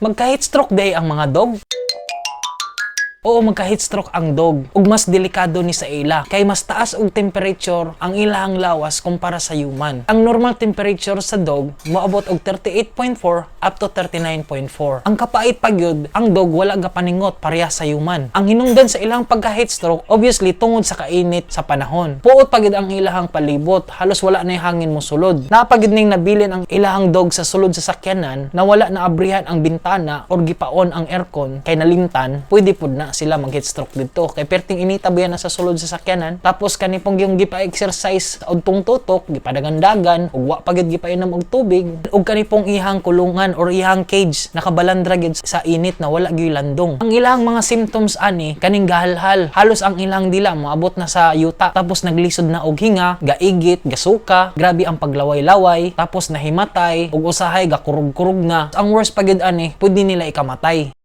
Magka-heat stroke day ang mga dog? Oo, magka-heat stroke ang dog. Ug mas delikado ni sa ila. Kay mas taas og temperature ang ilahang lawas kumpara sa human. Ang normal temperature sa dog moabot og 38.4 up to 39.4. Ang kapait pagyud, ang dog wala gapaningot pareha sa human. Ang hinungdan sa ilang pagka-heat stroke obviously tungod sa kainit sa panahon. Puot pagyud ang ilahang palibot, halos wala na hangin mo sulod. Napagyud ning nabilin ang ilahang dog sa sulod sa sakyanan na wala na abrihan ang bintana or gipaon ang aircon kay nalimtan, pwede pud na sila mag heat stroke dito. Kay perting inita ba yan na sa sulod sa sakyanan, tapos kanipong yung gipa-exercise sa udtong tutok, gipadagandagan, ug wa pagid gipainom og tubig, ug kanipong ihang kulungan or ihang cage nakabalandra gid sa init na wala gyud landong. Ang ilang mga symptoms ani kaning gahalhal, halos ang ilang dila moabot na sa yuta, tapos naglisod na og hinga, gaigit, gasuka, grabe ang paglaway-laway, tapos nahimatay, ug usahay gakurug-kurug na. Ang worst pagid ani, pwede nila ikamatay.